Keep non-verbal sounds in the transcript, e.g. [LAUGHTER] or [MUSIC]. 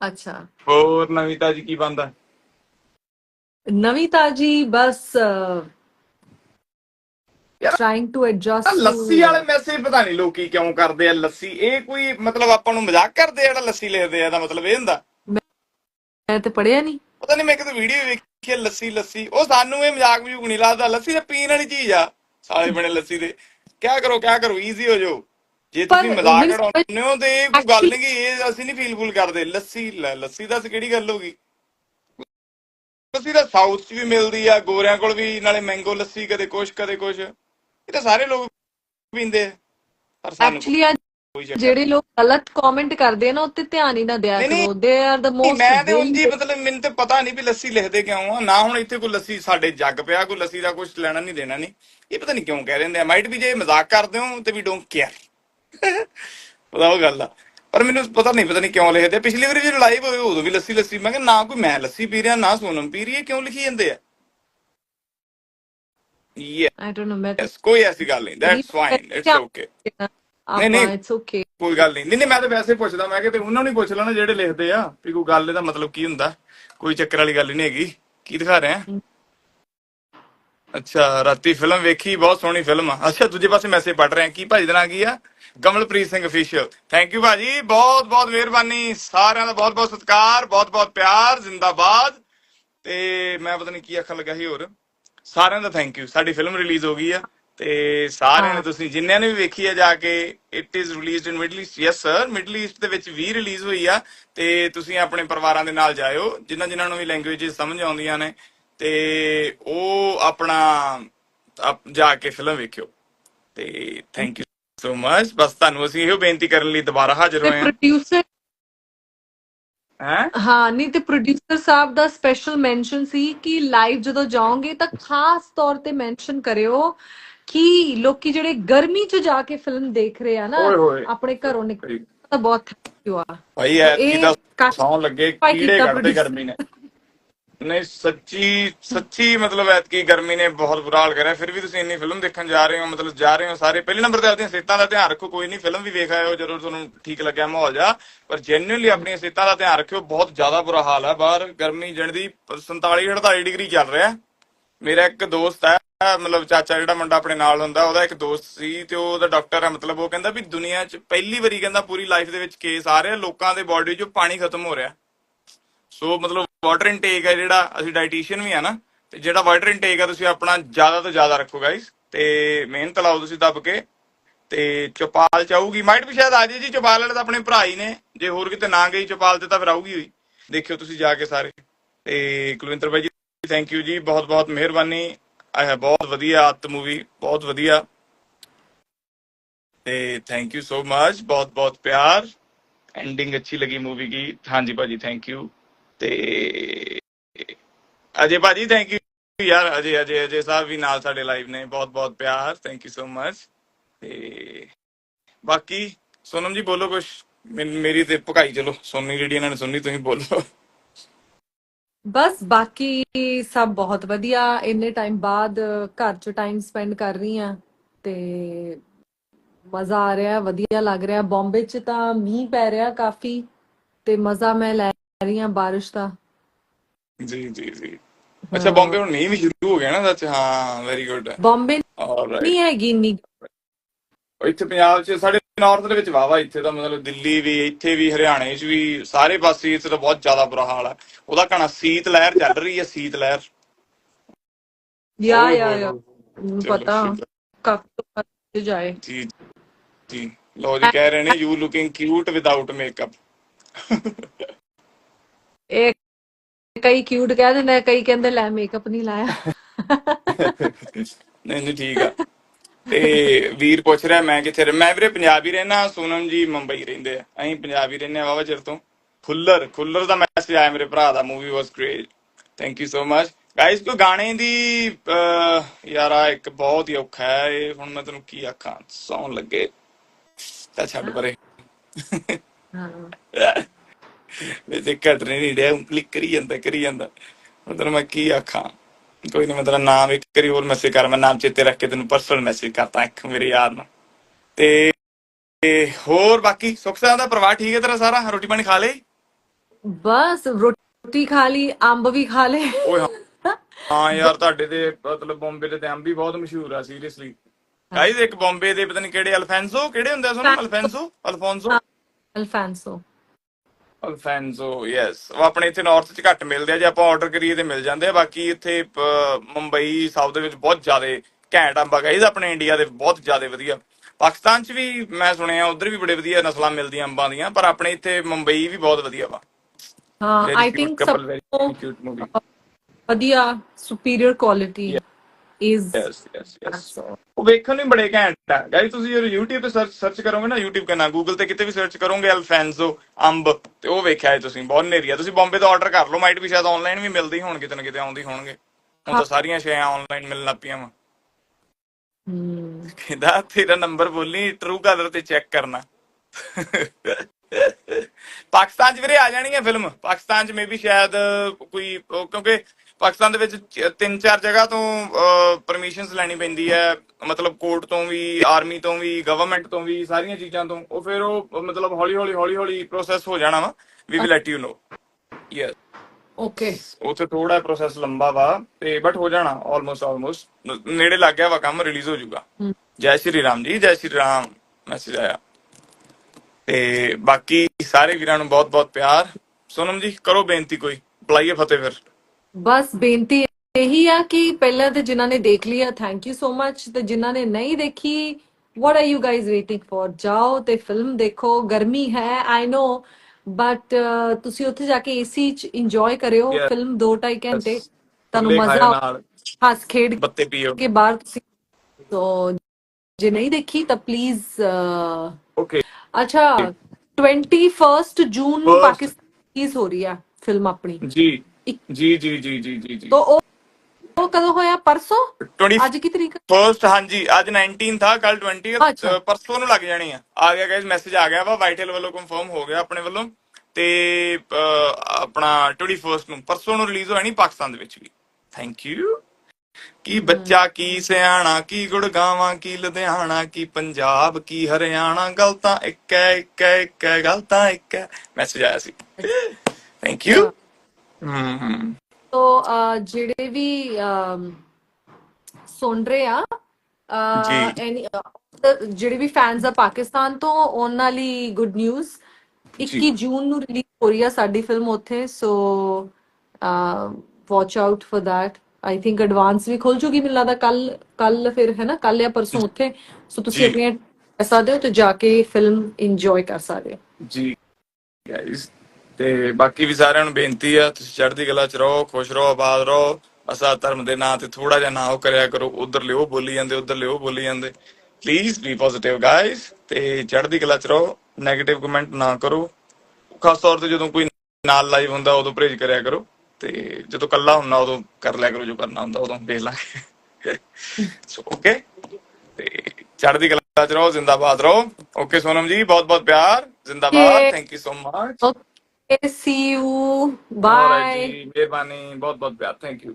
ਅੱਛਾ। ਹੋਰ ਨਵੀਂ ਤਾਜੀ ਕੀ ਬੰਦਾ ਨਵੀਂ ਤਾਜੀ ਬਸ ਯਾਰ ਟ੍ਰਾਈਂਗ ਟੂ ਐਡਜਸਟ ਲੱਸੀ ਵਾਲੇ ਮੈਸੇਜ ਪਤਾ ਨਹੀਂ ਲੋਕੀ ਕਿਉਂ ਕਰਦੇ ਆ ਲੱਸੀ। ਇਹ ਕੋਈ ਮਤਲਬ ਆਪਾਂ ਨੂੰ ਮਜ਼ਾਕ ਕਰਦੇ ਆ ਜਿਹੜਾ ਲੱਸੀ ਲਿਖਦੇ ਆ ਇਹਦਾ ਮਤਲਬ ਇਹ ਹੁੰਦਾ। ਮੈਂ ਤੇ ਪੜਿਆ ਨਹੀਂ ਪਤਾ ਨਹੀਂ ਮੈਂ ਕਿਤੇ ਵੀਡੀਓ ਵੇਖੀ ਆ ਲੱਸੀ ਲੱਸੀ। ਉਹ ਸਾਨੂੰ ਇਹ ਮਜ਼ਾਕ ਮਜੂਕ ਨਹੀਂ ਲੱਗਦਾ। ਲੱਸੀ ਤਾਂ ਪੀਣ ਵਾਲੀ ਚੀਜ਼ ਆ ਸਾਲੇ ਬਣੇ ਲੱਸੀ ਦੇ। ਕਿਆ ਕਰੋ ਕਿਆ ਕਰੋ ਈਜ਼ੀ ਹੋ ਜਾਓ ਜੇ ਤੁਸੀਂ ਮਜ਼ਾਕ ਉਡਾਉਂਦੇ ਹੋ ਤੇ ਇਹ ਕੋਈ ਗੱਲ ਨਹੀਂ ਕਿ ਇਹ ਅਸੀਂ ਨਹੀਂ ਫੀਲ ਫੂਲ ਕਰਦੇ। ਲੱਸੀ ਲੈ, ਲੱਸੀ ਦੱਸ ਕਿਹੜੀ ਗੱਲ ਹੋ ਗਈ? ਲੱਸੀ ਤਾਂ ਸਾਊਥ 'ਚ ਵੀ ਮਿਲਦੀ ਆ ਗੋਰਿਆਂ ਕੋਲ ਵੀ ਨਾਲੇ ਮੈਂਗੋ ਲੱਸੀ ਕਦੇ ਕੁਛ ਕਦੇ ਕੁਛ। ਇਹ ਤਾਂ ਸਾਰੇ ਲੋਕ ਪੀਂਦੇ ਆ। ਪਰ ਸਾਨੂੰ ਐਕਚੁਅਲੀ ਕੋਈ ਚੱਕਰ ਜਿਹੜੇ ਲੋਕ ਗਲਤ ਕਮੈਂਟ ਕਰਦੇ ਆ ਨਾ ਉੱਤੇ ਧਿਆਨ ਹੀ ਨਾ ਦਿਆ ਨਹੀਂ ਨਹੀਂ ਕਰੋ। ਦੇ ਆਰ ਦ ਨਹੀਂ, ਮੋਸਟ ਮੈਂ ਤੇ ਉਂਝ ਹੀ ਮਤਲਬ ਮੈਨੂੰ ਤੇ ਪਤਾ ਨਹੀਂ ਵੀ ਲੱਸੀ ਲਿਖਦੇ ਕਿਉਂ ਆ। ਨਾ ਹੁਣ ਇੱਥੇ ਕੋਈ ਲੱਸੀ ਸਾਡੇ ਜੱਗ ਪਿਆ ਕੋਈ ਲੱਸੀ ਦਾ ਕੁਝ ਲੈਣਾ ਨਹੀਂ ਦੇਣਾ ਨਹੀਂ। ਇਹ ਪਤਾ ਨਹੀਂ ਕਿਉਂ ਕਹਿ ਦਿੰਦੇ ਆ। ਮਾਈਟ ਵੀ ਜੇ ਮਜ਼ਾਕ ਕਰਦੇ ਹੋ ਤੇ ਵੀ ਡੋਂਟ ਕੇਅਰ ਪਤਾ ਉਹ ਗੱਲ ਆ। ਪਰ ਮੈਨੂੰ ਪਤਾ ਨਹੀਂ ਪਤਾ ਨਹੀਂ ਕਿਉਂ ਲਿਖਦੇ ਆ। ਪਿਛਲੀ ਵਾਰੀ ਜਦੋਂ ਲਾਈਵ ਹੋਏ ਉਦੋਂ ਵੀ ਲੱਸੀ ਲੱਸੀ। ਮੈਂ ਕਿਹਾ ਨਾ ਕੋਈ ਮੈਂ ਲੱਸੀ ਪੀ ਰਿਹਾ ਨਾ ਸੋਨਮ ਪੀ ਰਹੀ ਹੈ ਕਿਉਂ ਲਿਖੀ ਜਾਂਦੇ ਆ? ਆਈ ਡੋਨਟ ਨੋ ਮੈਂ ਤਾਂ ਯੈਸ ਕੋਈ ਐਸੀ ਗੱਲ ਨਹੀਂ ਦੈਟਸ ਫਾਈਨ ਇਟਸ ਓਕੇ ਨਹੀਂ ਆਪਾਂ ਨਹੀਂ ਇਟਸ ਓਕੇ ਕੋਈ ਗੱਲ ਨਹੀਂ। ਨਹੀਂ ਨਹੀਂ ਮੈਂ ਤਾਂ ਵੈਸੇ ਪੁੱਛਦਾ ਮੈਂ ਕਿ ਤੇ ਉਹਨਾਂ ਨੂੰ ਹੀ ਪੁੱਛ ਲੈਣਾ ਜਿਹੜੇ ਲਿਖਦੇ ਆ ਵੀ ਕੋਈ ਗੱਲ ਇਹਦਾ ਮਤਲਬ ਕੀ ਹੁੰਦਾ? ਕੋਈ ਚੱਕਰ ਵਾਲੀ ਗੱਲ ਨਹੀਂ ਹੈਗੀ। ਕੀ ਦਿਖਾ ਰਹੇ ਆ? ਅੱਛਾ ਰਾਤੀ ਫਿਲਮ ਵੇਖੀ ਬਹੁਤ ਸੋਹਣੀ ਫਿਲਮ ਆ। ਅੱਛਾ ਦੂਜੇ ਪਾਸੇ ਮੈਸੇਜ ਪੜ ਰਹੇ ਆ। ਕੀ ਦਾ ਨਾਂ ਕੀ ਆ? Kamalpreet Singh official thank you ਭਾਜੀ ਬਹੁਤ ਬਹੁਤ ਮਿਹਰਬਾਨੀ ਸਾਰਿਆਂ ਦਾ ਬਹੁਤ ਬਹੁਤ ਸਤਿਕਾਰ ਬਹੁਤ ਬਹੁਤ ਪਿਆਰ ਜ਼ਿੰਦਾਬਾਦ। ਤੇ ਮੈਂ ਪਤਾ ਨਹੀਂ ਕੀ ਆਖਣ ਲੱਗਾ ਸੀ ਹੋਰ। ਸਾਰਿਆਂ ਦਾ ਥੈਂਕ ਯੂ ਸਾਡੀ ਫਿਲਮ ਰਿਲੀਜ਼ ਹੋ ਗਈ ਆ ਤੇ ਸਾਰਿਆਂ ਨੇ ਤੁਸੀਂ ਜਿੰਨਿਆਂ ਨੇ ਵੀ ਵੇਖੀ ਆ ਜਾ ਕੇ it is released in middle east yes sir middle east ਦੇ ਵਿੱਚ ਵੀ ਰਿਲੀਜ਼ ਹੋਈ ਆ ਤੇ ਤੁਸੀਂ ਆਪਣੇ ਪਰਿਵਾਰਾਂ ਦੇ ਨਾਲ ਜਾਇਓ। ਜਿਨ੍ਹਾਂ ਜਿਨ੍ਹਾਂ ਨੂੰ ਵੀ ਲੈਂਗੁਏਜਸ ਸਮਝ ਆਉਂਦੀਆਂ ਨੇ ਤੇ ਉਹ ਆਪਣਾ ਆਪ- ਜਾ ਕੇ ਫਿਲਮ ਵੇਖਿਓ। ਤੇ ਥੈਂਕ ਯੂ ਸੋ ਮਚ ਬਸ ਤੁਹਾਨੂੰ ਅਸੀਂ ਇਹੋ ਬੇਨਤੀ ਕਰਨ ਲਈ ਦੁਬਾਰਾ ਹਾਜ਼ਰ ਹੋਏ ਹਾਂ। ਪ੍ਰੋਡਿਊਸਰ ਹੈ? ਹਾਂ ਨਹੀਂ ਤੇ ਪ੍ਰੋਡਿਊਸਰ ਸਾਹਿਬ ਦਾ ਸਪੈਸ਼ਲ ਮੈਂਸ਼ਨ ਸੀ ਕਿ ਲਾਈਵ ਜਦੋਂ ਜਾਓਗੇ ਤਾਂ ਖਾਸ ਤੌਰ ਤੇ ਮੈਂਸ਼ਨ ਕਰਿਓ ਕਿ ਲੋਕੀ ਜਿਹੜੇ ਗਰਮੀ 'ਚ ਜਾ ਕੇ ਫਿਲਮ ਦੇਖ ਰਹੇ ਆ ਨਾ ਆਪਣੇ ਘਰੋਂ ਨਿਕਲ ਤਾਂ ਬਹੁਤ ਥੈਂਕ ਯੂ ਆ। ਭਾਈ ਐਤਕੀ ਕਾਫੀ ਸੌਣ ਲੱਗੇ ਕੀੜੇ ਕੱਢਦੇ ਗਰਮੀ ਨੇ। ਨਹੀਂ, ਸੱਚੀ ਸੱਚੀ ਮਤਲਬ ਐਤਕੀ ਗਰਮੀ ਨੇ ਬਹੁਤ ਬੁਰਾ ਹਾਲ ਕਰਿਆ। ਫਿਰ ਵੀ ਤੁਸੀਂ ਇੰਨੀ ਫਿਲਮ ਦੇਖਣ ਜਾ ਰਹੇ ਹੋ, ਮਤਲਬ ਜਾ ਰਹੇ ਹੋ ਸਾਰੇ। ਪਹਿਲੇ ਨੰਬਰ ਤੇ ਆਪਣੀਆਂ ਸਿਹਤਾਂ ਦਾ ਧਿਆਨ ਰੱਖੋ, ਕੋਈ ਨਹੀਂ, ਫਿਲਮ ਵੀ ਵੇਖ ਆਇਓ, ਜਦੋਂ ਤੁਹਾਨੂੰ ਠੀਕ ਲੱਗਿਆ ਮਾਹੌਲ ਜਾ। ਪਰ ਜੈਨੂਇਨਲੀ ਆਪਣੀਆਂ ਸਿਹਤਾਂ ਦਾ ਧਿਆਨ ਰੱਖਿਓ, ਬਹੁਤ ਜ਼ਿਆਦਾ ਬੁਰਾ ਹਾਲ ਹੈ ਬਾਹਰ ਗਰਮੀ ਜਣ ਦੀ 47 48 ਡਿਗਰੀ ਚੱਲ ਰਿਹਾ। ਮੇਰਾ ਇੱਕ ਦੋਸਤ ਹੈ ਮਤਲਬ ਚਾਚਾ ਜਿਹੜਾ ਮੁੰਡਾ ਆਪਣੇ ਨਾਲ ਹੁੰਦਾ, ਉਹਦਾ ਇੱਕ ਦੋਸਤ ਸੀ ਤੇ ਉਹਦਾ ਡਾਕਟਰ ਹੈ ਮਤਲਬ ਉਹ ਕਹਿੰਦਾ ਵੀ ਦੁਨੀਆ 'ਚ ਪਹਿਲੀ ਵਾਰੀ ਕਹਿੰਦਾ ਪੂਰੀ ਲਾਈਫ ਦੇ ਵਿੱਚ ਕੇਸ ਆ ਰਿਹਾ, ਲੋਕਾਂ ਦੇ ਬਾਡੀ 'ਚੋਂ ਪਾਣੀ ਖਤਮ ਹੋ ਰਿਹਾ। ਸੋ ਮਤਲਬ ਵਾਟਰ ਇਨਟੇਕ ਹੈ ਜਿਹੜਾ ਅਸੀਂ ਡਾਈਟੀਸ਼ੀਅਨ ਵੀ ਆ ਨਾ, ਤੇ ਜਿਹੜਾ ਵਾਟਰ ਇਨਟੇਕ ਆ ਤੁਸੀਂ ਆਪਣਾ ਜ਼ਿਆਦਾ ਤੋਂ ਜ਼ਿਆਦਾ ਰੱਖੋ ਗਾਇਸ ਤੇ ਮਿਹਨਤ ਲਾਓ ਤੁਸੀਂ ਦੱਬ ਕੇ, ਤੇ ਚੋਪਾਲ ਚਾਹੂਗੀ ਮਾਈਟ ਵੀ ਸ਼ਾਇਦ ਆ ਜੀ ਜੀ, ਚੋਪਾਲ ਵਾਲੇ ਤਾਂ ਆਪਣੇ ਭਰਾ ਹੀ ਨੇ, ਜੇ ਹੋਰ ਕਿਤੇ ਨਾ ਗਈ ਚੋਪਾਲ ਤੇ ਤਾਂ ਫਿਰ ਆਊਗੀ ਹੋਈ। ਦੇਖਿਓ ਤੁਸੀਂ ਜਾ ਕੇ ਸਾਰੇ। ਤੇ ਕੁਲਵਿੰਦਰ ਭਾਈ ਜੀ ਥੈਂਕ ਯੂ ਜੀ, ਬਹੁਤ ਬਹੁਤ ਮਿਹਰਬਾਨੀ ਆਹ ਬਹੁਤ ਵਧੀਆ ਆਤ ਮੂਵੀ ਬਹੁਤ ਵਧੀਆ। ਤੇ ਥੈਂਕ ਯੂ ਸੋ ਮਚ ਬਹੁਤ ਬਹੁਤ ਪਿਆਰ। ਐਂਡਿੰਗ ਅੱਛੀ ਲੱਗੀ ਮੂਵੀ ਕੀ ਹਾਂਜੀ ਭਾਜੀ ਥੈਂਕ ਯੂ ਤੇ ਅਜੇ ਭਾਜੀ ਥੈਂਕ ਯੂ ਯਾਰ, ਅਜੇ ਅਜੇ ਅਜੇ ਸਾਹਿਬ ਵੀ ਨਾਲ ਸਾਡੇ ਲਾਈਵ ਨੇ। ਬਹੁਤ ਬਹੁਤ ਪਿਆਰ ਥੈਂਕ ਯੂ ਸੋ ਮਚ ਤੇ ਬਾਕੀ ਸੋਨਮ ਜੀ, ਬੋਲੋ ਕੁਝ ਮੇਰੀ ਤੇ ਭਕਾਈ ਚਲੋ। ਸੋਨੀ ਜਿਹੜੀ ਇਹਨਾਂ ਨੇ ਸੁਣਨੀ ਤੁਸੀਂ ਬੋਲੋ। ਬਸ, ਬਾਕੀ ਸਭ ਬਹੁਤ ਵਧੀਆ। ਇੰਨੇ ਟਾਈਮ ਬਾਅਦ ਘਰ 'ਚ ਟਾਈਮ ਸਪੈਂਡ ਕਰ ਰਹੀ ਆ ਤੇ ਮਜ਼ਾ ਆ ਰਿਹਾ, ਵਧੀਆ ਲੱਗ ਰਿਹਾ। ਬੰਬੇ 'ਚ ਤਾਂ ਮੀਂਹ ਪੈ ਰਿਹਾ ਕਾਫੀ। ਤੇ ਮਜ਼ਾ ਮੈਂ ਲੈ ਰਹੀ ਆ ਬਾਰਿਸ਼ ਦਾ ਜੀ ਜੀ ਜੀ। ਅੱਛਾ ਬੰਬੇ ਹੁਣ ਮੀਂਹ ਵੀ ਸ਼ੁਰੂ ਹੋ ਗਿਆ ਨਾ ਸੱਚ ਹਾਂ ਵੈਰੀ ਗੁੱਡ ਬੰਬੇ ਨਹੀਂ ਹੈਗੀ ਇੰਨੀ। ਇੱਥੇ ਪੰਜਾਬ 'ਚ ਸਾਡੇ ਨਾਰਥ ਦੇ ਵਿੱਚ ਵਾਵਾ ਇੱਥੇ ਤਾਂ ਮਤਲਬ ਦਿੱਲੀ ਵੀ ਇੱਥੇ ਵੀ ਹਰਿਆਣੇ 'ਚ ਵੀ ਸਾਰੇ ਪਾਸੇ ਇੱਥੇ ਤਾਂ ਬਹੁਤ ਜ਼ਿਆਦਾ ਬੁਰਾ ਹਾਲ ਹੈ ਉਹਦਾ ਕਹਣਾ ਸੀਤ ਲਹਿਰ ਚੱਲ ਰਹੀ ਹੈ ਸੀਤ ਲਹਿਰ। ਯਾ ਯਾ ਯਾ। ਪਤਾ। ਕਾਫੀ ਤੋਂ ਜਾਏ। ਜੀ ਜੀ। ਲੋ ਜੀ ਕਹਿ ਰਹੇ ਨੇ you looking cute without makeup ਇਹ ਕਈ ਕਿਊਟ ਕਹਿ ਦਿੰਦੇ ਆ, ਕਈ ਕਹਿੰਦੇ ਲੈ ਮੇਕਅਪ ਨਹੀਂ ਲਾਇਆ। ਨਹੀਂ ਨਹੀਂ ਠੀਕ ਆ। ਤੇ ਵੀਰ ਪੁੱਛ ਰਿਹਾ ਮੈਂ ਕਿੱਥੇ ਰਹਿ- ਮੈਂ ਵੀਰੇ ਪੰਜਾਬ ਹੀ ਰਹਿਣਾ ਸੋਨਮ ਜੀ ਮੁੰਬਈ ਰਹਿੰਦੇ ਆ। ਅਸੀਂ ਪੰਜਾਬ ਹੀ ਰਹਿੰਦੇ ਆ ਵਾਵਾ ਚਿਰ ਤੋਂ। ਖੁੱਲਰ ਖੁੱਲਰ ਦਾ ਮੈਸੇਜ ਆਇਆ ਮੇਰੇ ਭਰਾ ਦਾ movie was great thank you so much guys ਕੋ ਗਾਣੇ ਦੀ ਯਾਰ ਆ ਇੱਕ ਬਹੁਤ ਹੀ ਔਖਾ ਹੈ ਇਹ ਹੁਣ ਮੈਂ ਤੈਨੂੰ ਕੀ ਆਖਾਂ ਸੌਣ ਲੱਗੇ। ਤਾਂ ਛੱਡ ਪਰੇ। ਹਾਂ। ਵੈਸੇ ਘਟ ਨਹੀਂ ਰਿਹਾ ਕਲਿੱਕ ਕਰੀ ਜਾਂਦਾ ਕਰੀ ਜਾਂਦਾ। ਤੈਨੂੰ ਮੈਂ ਕੀ ਆਖਾਂ? ਕੋਈ ਨਹੀਂ ਮੈਂ ਤੇਰਾ ਨਾਮ ਇੱਕ ਵਾਰੀ ਹੋਰ ਮੈਸੇਜ ਕਰ ਮੈਂ ਨਾਮ ਚੇਤੇ ਰੱਖ ਕੇ ਤੈਨੂੰ ਪਰਸਨਲ ਮੈਸੇਜ ਕਰਤਾ ਇੱਕ ਮੇਰੇ ਯਾਰ ਨੂੰ ਤੇ ਤੇ ਹੋਰ ਬਾਕੀ ਸੁੱਖ ਸਾਂ ਦਾ ਪਰਿਵਾਰ ਠੀਕ ਹੈ ਤੇਰਾ ਸਾਰਾ? ਰੋਟੀ ਪਾਣੀ ਖਾ ਲਈ? ਬਸ ਰੋਟੀ ਖਾ ਲਈ ਅੰਬ ਵੀ ਖਾ ਲਏ। ਓਏ ਹਾਂ। ਯਾਰ ਤੁਹਾਡੇ ਦੇ ਮਤਲਬ ਬੰਬੇ ਦੇ ਤੇ ਅੰਬ ਵੀ ਬਹੁਤ ਮਸ਼ਹੂਰ ਆ ਸੀਰੀਅਸਲੀ ਗਾਇਜ਼ ਇੱਕ ਬੰਬੇ ਦੇ ਪਤਾ ਨਹੀਂ ਕਿਹੜੇ ਅਲਫੈਂਸੋ ਕਿਹੜੇ ਹੁੰਦੇ ਆ ਸੋਨੂੰ? ਅਲਫੈਂਸੋ ਅਲਫੋਂਸੋ ਅਲਫਾਂਸੋ ਅਲਫੈਂਸੋ ਯੈਸ ਉਹ ਆਪਣੇ ਇੱਥੇ ਨਾਰਥ 'ਚ ਘੱਟ ਮਿਲਦੇ ਆ ਜੇ ਆਪਾਂ ਆਰਡਰ ਕਰੀਏ ਤੇ ਮਿਲ ਜਾਂਦੇ ਆ। ਬਾਕੀ ਇੱਥੇ ਮੁੰਬਈ ਸਾਊਥ ਦੇ ਵਿੱਚ ਬਹੁਤ ਜ਼ਿਆਦਾ ਘੈਂਟ ਅੰਬਾ ਗਾਇਜ਼ ਆਪਣੇ ਇੰਡੀਆ ਦੇ ਬਹੁਤ ਜ਼ਿਆਦਾ ਵਧੀਆ। ਪਾਕਿਸਤਾਨ 'ਚ ਵੀ ਮੈਂ ਸੁਣਿਆ ਉਧਰ ਵੀ ਬੜੇ ਵਧੀਆ ਨਸਲਾਂ ਮਿਲਦੀਆਂ ਅੰਬਾਂ ਦੀਆਂ ਪਰ ਆਪਣੇ ਇੱਥੇ ਮੁੰਬਈ ਵੀ ਬਹੁਤ ਵਧੀਆ ਵਾ। ਹਾਂ ਆਈ ਥਿੰਕ ਸਭ ਤੋਂ. ਵਧੀਆ superior quality is yes yes yes ਉਹ ਵੇਖਣ ਨੂੰ ਬੜੇ ਘੈਂਟ ਆ। ਗਾਇਜ਼ ਤੁਸੀਂ ਜਦੋਂ YouTube ਤੇ ਸਰਚ ਸਰਚ ਕਰੋਗੇ ਨਾ YouTube ਕਰਨਾ Google ਤੇ ਕਿਤੇ ਵੀ ਸਰਚ ਕਰੋਗੇ ਅਲਫੈਂਸੋ ਅੰਬ ਤੇ ਉਹ ਵੇਖਿਆ ਹੈ ਤੁਸੀਂ ਬਹੁਤ ਨੇਰੀ ਆ। ਤੁਸੀਂ ਬੰਬੇ ਤੋਂ ਆਰਡਰ ਕਰ ਲਓ ਮਾਈਟ ਵੀ ਸ਼ਾਇਦ ਆਨਲਾਈਨ ਵੀ ਮਿਲਦੀ ਹੋਣ ਕਿਤੇ ਨਾ ਕਿਤੇ ਆਉਂਦੀ ਹੋਣਗੇ। ਹੁਣ ਤਾਂ ਸਾਰੀਆਂ ਸ਼ੈਆਂ ਆਨਲਾਈਨ ਮਿਲਣ ਲੱਗ ਪਈਆਂ ਵਾ। ਕਹਿੰਦਾ ਤੇਰਾ ਨੰਬਰ ਬੋਲੀ ਟਰੂ ਕਲਰ ਤੇ ਚੈੱਕ ਕਰਨਾ। ਪਾਕਿਸਤਾਨ 'ਚ ਵੀਰੇ ਆ ਜਾਣੀ ਹੈ ਫਿਲਮ ਪਾਕਿਸਤਾਨ 'ਚ ਮੇਬੀ ਸ਼ਾਇਦ ਕੋਈ ਕਿਉਂਕਿ ਪਾਕਿਸਤਾਨ ਦੇ ਵਿੱਚ ਤਿੰਨ ਚਾਰ ਜਗ੍ਹਾ ਤੋਂ ਪਰਮਿਸ਼ਨਸ ਲੈਣੀ ਪੈਂਦੀ ਹੈ। ਮਤਲਬ ਕੋਰਟ ਤੋਂ ਵੀ ਆਰਮੀ ਤੋਂ ਵੀ ਗਵਰਨਮੈਂਟ ਤੋਂ ਵੀ ਸਾਰੀਆਂ ਚੀਜ਼ਾਂ ਤੋਂ। ਉਹ ਫਿਰ ਉਹ ਮਤਲਬ ਹੌਲੀ ਹੌਲੀ ਹੌਲੀ ਹੌਲੀ ਪ੍ਰੋਸੈਸ ਹੋ ਜਾਣਾ ਵਾ। We will let you know yes okay ਉੱਥੇ ਥੋੜਾ ਪ੍ਰੋਸੈਸ ਲੰਬਾ ਵਾ ਤੇ ਬਟ ਹੋ ਜਾਣਾ ਆਲਮੋਸਟ ਆਲਮੋਸਟ ਨੇੜੇ ਲੱਗ ਗਿਆ ਵਾ ਕੰਮ ਰਿਲੀਜ਼ ਹੋ ਜਾਊਗਾ। ਜੈ ਸ਼੍ਰੀ ਰਾਮ ਜੀ ਜੈ ਸ਼੍ਰੀ ਰਾਮ। ਮੈਸੇਜ ਆਇਆ। ਤੇ ਬਾਕੀ ਸਾਰੇ ਵੀਰਾਂ ਨੂੰ ਬਹੁਤ ਬਹੁਤ ਪਿਆਰ। ਸੋਨਮ ਜੀ ਕਰੋ ਬੇਨਤੀ ਕੋਈ। ਬੁਲਾਈਏ ਫਤਿਹ ਫਿਰ। ਬਸ ਬੇਨਤੀ ਇਹੀ ਆ ਕਿ ਪਹਿਲਾਂ ਤੇ ਜਿਨ੍ਹਾਂ ਨੇ ਦੇਖ ਲਿਆ ਥੈਂਕ ਯੂ ਸੋ ਮੱਚ ਤੇ ਜਿਨ੍ਹਾਂ ਨੇ ਨਹੀਂ ਦੇਖੀ what are you guys waiting for? ਜਾਓ ਤੇ ਫਿਲਮ ਦੇਖੋ ਗਰਮੀ ਹੈ ਆਈ ਨੋ ਬਟ ਤੁਸੀਂ ਉੱਥੇ ਜਾ ਕੇ ਏਸੀ ਚ ਇੰਜੋਏ ਕਰਿਓ. ਫਿਲਮ 2.5 ਘੰਟੇ ਤੁਹਾਨੂੰ ਮਜ਼ਾ ਹੱਸ ਖੇਡ ਬੱਤੇ ਪੀਓ। ਕੇ ਬਾਹਰ ਤੁਸੀਂ ਤੋ ਜੇ ਨਹੀਂ ਦੇਖੀ ਤਾਂ ਪਲੀਜ਼ ਓਕੇ ਅੱਛਾ 21 ਜੂਨ ਨੂੰ. ਪਾਕਿਸਤਾਨ ਰਿਲੀਜ਼ ਹੋ ਰਹੀ ਆ ਫਿਲਮ ਆਪਣੀ। ਜੀ। ਜੀ ਜੀ ਜੀ ਜੀ ਜੀ ਜੀ। ਤੋ ਉਹ ਉਹ ਕਦੋਂ ਹੋਇਆ? ਪਰਸੋਂ? 20 ਅੱਜ ਕੀ ਤਰੀਕ? ਫਰਸਟ ਹਾਂਜੀ ਅੱਜ 19 ਥਾ ਕੱਲ 20 ਅੱਛਾ। ਪਰਸੋਂ ਨੂੰ ਲੱਗ ਜਾਣੀ ਆ। ਆ ਗਿਆ ਗਾਇਸ ਮੈਸੇਜ ਆ ਗਿਆ ਵਾ ਵਾਈਟਲ ਵੱਲੋਂ ਕੰਫਰਮ ਹੋ ਗਿਆ ਆਪਣੇ ਵੱਲੋਂ। ਤੇ ਆਪਣਾ 21 ਨੂੰ ਪਰਸੋਂ ਨੂੰ ਰਿਲੀਜ਼ ਹੋਣੀ ਪਾਕਿਸਤਾਨ ਦੇ ਵਿੱਚ ਵੀ। ਥੈਂਕ ਯੂ ਕੀ ਬੱਚਾ ਕੀ ਸਿਆਣਾ ਕੀ ਗੁੜਗਾਵਾਂ ਕੀ ਲੁਧਿਆਣਾ ਕੀ ਪੰਜਾਬ ਕੀ ਹਰਿਆਣਾ ਗੱਲ ਤਾਂ ਇੱਕ ਹੈ ਇੱਕ ਹੈ ਇੱਕ ਹੈ ਗੱਲ ਤਾਂ ਇੱਕ ਹੈ। ਮੈਸੇਜ ਆਇਆ ਸੀ। ਥੈਂਕ ਯੂ ਹੂੰ ਸੋ ਜਿਹੜੇ ਵੀ ਸੁਣ ਰਹੇ ਆ ਜੀ। ਜਿਹੜੇ ਵੀ ਫੈਨਸ ਆ ਪਾਕਿਸਤਾਨ ਤੋਂ ਉਹਨਾਂ ਲਈ ਗੁੱਡ ਨਿਊਜ਼ 21 ਜੂਨ ਨੂੰ ਰਿਲੀਜ਼ ਹੋ ਰਹੀ ਆ ਸਾਡੀ ਫਿਲਮ ਉੱਥੇ so watch out for that I think advance ਵੀ ਖੁੱਲ ਜੂਗੀ ਮੈਨੂੰ ਲੱਗਦਾ ਕੱਲ ਕੱਲ ਫਿਰ ਹੈ ਨਾ ਕੱਲ ਜਾਂ ਪਰਸੋਂ ਉੱਥੇ। ਸੋ ਤੁਸੀਂ ਆਪਣੀਆਂ ਸਕਦੇ ਹੋ ਤੇ ਜਾ ਕੇ ਫਿਲਮ ਇੰਜੋਏ ਕਰ ਸਕਦੇ ਹੋ। ਜੀ। ਗਾਇਸ ਤੇ ਬਾਕੀ ਵੀ ਸਾਰਿਆਂ ਨੂੰ ਬੇਨਤੀ ਆ ਤੁਸੀਂ ਚੜ੍ਹਦੀ ਕਲਾ ਚ ਰਹੋ ਖੁਸ਼ ਰਹੋ ਆਬਾਦ ਰਹੋ। ਅਸਾ ਧਰਮ ਦੇ ਨਾਂ ਤੇ ਥੋੜਾ ਜਿਹਾ ਨਾ ਉਹ ਕਰਿਆ ਕਰੋ ਉਧਰ ਲਿਓ ਬੋਲੀ ਜਾਂਦੇ ਉਧਰ ਲਿਓ ਬੋਲੀ ਜਾਂਦੇ। ਪਲੀਜ਼ ਬੀ ਪੋਜ਼ਿਟਿਵ ਗਾਇਸ ਤੇ ਚੜ੍ਹਦੀ ਕਲਾ ਚ ਰਹੋ 네ਗੇਟਿਵ ਕਮੈਂਟ ਨਾ ਕਰੋ। ਖਾਸ ਤੌਰ ਤੇ ਜਦੋਂ ਕੋਈ ਨਾਲ ਲਾਈਵ ਹੁੰਦਾ ਉਦੋਂ ਪਰਹੇਜ਼ ਕਰਿਆ ਕਰੋ ਤੇ ਜਦੋਂ ਕੱਲਾ ਹੁੰਦਾ ਉਦੋਂ ਕਰ ਲਿਆ ਕਰੋ ਜੋ ਕਰਨਾ ਹੁੰਦਾ ਉਦੋਂ ਵੇਖ ਲਾਂਗੇ। [LAUGHS] ਸੋ ਓਕੇ ਤੇ ਚੜ੍ਹਦੀ ਕਲਾ ਚ ਰਹੋ ਜ਼ਿੰਦਾਬਾਦ ਰਹੋ। ਓਕੇ ਸੋਨਮ ਜੀ ਬਹੁਤ ਬਹੁਤ ਪਿਆਰ ਜ਼ਿੰਦਾਬਾਦ. Thank you so much see you bye मेहरबानी बहुत बहुत प्यार थैंक यू